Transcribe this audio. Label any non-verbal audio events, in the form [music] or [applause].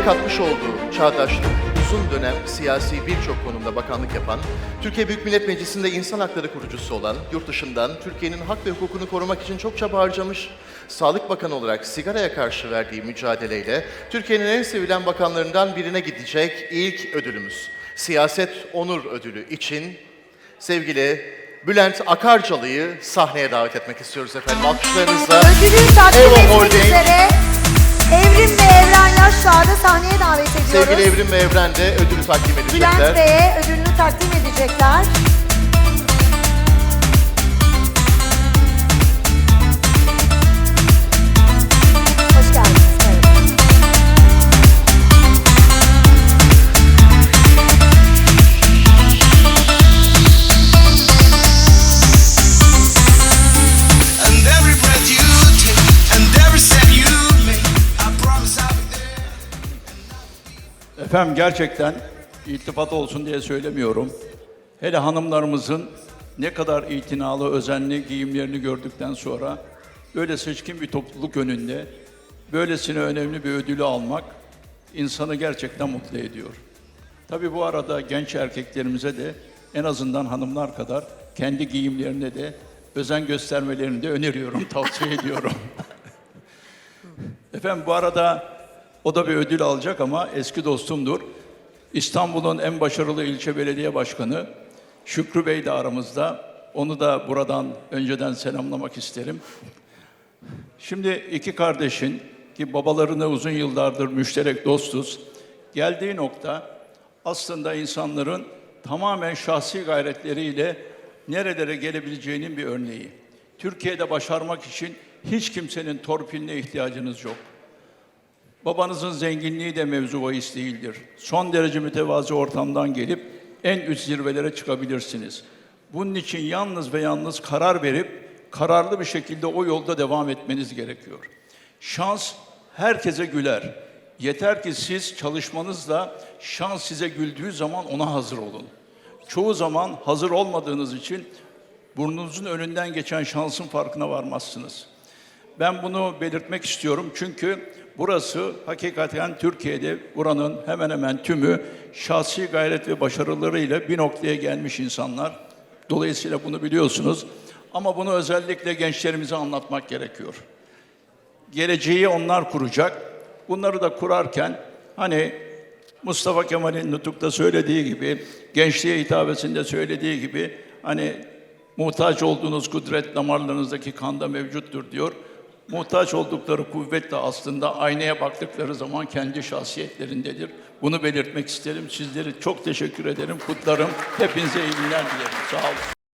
Türkiye'ye katmış olduğu çağdaşlık, uzun dönem siyasi birçok konumda bakanlık yapan, Türkiye Büyük Millet Meclisi'nde insan hakları kurucusu olan, yurt dışından Türkiye'nin hak ve hukukunu korumak için çok çaba harcamış, Sağlık Bakanı olarak sigaraya karşı verdiği mücadeleyle Türkiye'nin en sevilen bakanlarından birine gidecek ilk ödülümüz. Siyaset Onur Ödülü için sevgili Bülent Akarcalı'yı sahneye davet etmek istiyoruz efendim. Alkışlarınızla. Ödülü takdim Holding. Evrim ve Evren Yaşlar'da sahneye davet ediyoruz. Sevgili Evrim ve Evren de ödülü takdim edecekler. Bülent Bey'e ödülünü takdim edecekler. Efendim gerçekten iltifat olsun diye söylemiyorum. Hele hanımlarımızın ne kadar itinalı, özenli giyimlerini gördükten sonra böyle seçkin bir topluluk önünde böylesine önemli bir ödülü almak insanı gerçekten mutlu ediyor. Tabii bu arada genç erkeklerimize de en azından hanımlar kadar kendi giyimlerine de özen göstermelerini de öneriyorum, [laughs] tavsiye ediyorum. [laughs] Efendim bu arada o da bir ödül alacak ama eski dostumdur. İstanbul'un en başarılı ilçe belediye başkanı Şükrü Bey de aramızda. Onu da buradan önceden selamlamak isterim. Şimdi iki kardeşin ki babalarını uzun yıllardır müşterek dostuz. Geldiği nokta aslında insanların tamamen şahsi gayretleriyle nerelere gelebileceğinin bir örneği. Türkiye'de başarmak için hiç kimsenin torpiline ihtiyacınız yok. Babanızın zenginliği de mevzu bahis değildir. Son derece mütevazi ortamdan gelip en üst zirvelere çıkabilirsiniz. Bunun için yalnız ve yalnız karar verip kararlı bir şekilde o yolda devam etmeniz gerekiyor. Şans herkese güler. Yeter ki siz çalışmanızla şans size güldüğü zaman ona hazır olun. Çoğu zaman hazır olmadığınız için burnunuzun önünden geçen şansın farkına varmazsınız. Ben bunu belirtmek istiyorum çünkü burası hakikaten Türkiye'de buranın hemen hemen tümü şahsi gayret ve başarılarıyla bir noktaya gelmiş insanlar. Dolayısıyla bunu biliyorsunuz. Ama bunu özellikle gençlerimize anlatmak gerekiyor. Geleceği onlar kuracak. Bunları da kurarken hani Mustafa Kemal'in nutukta söylediği gibi, gençliğe hitabesinde söylediği gibi hani muhtaç olduğunuz kudret damarlarınızdaki kanda mevcuttur diyor. Muhtaç oldukları kuvvet de aslında aynaya baktıkları zaman kendi şahsiyetlerindedir. Bunu belirtmek isterim. Sizleri çok teşekkür ederim, kutlarım. Hepinize iyi günler dilerim. Sağ olun.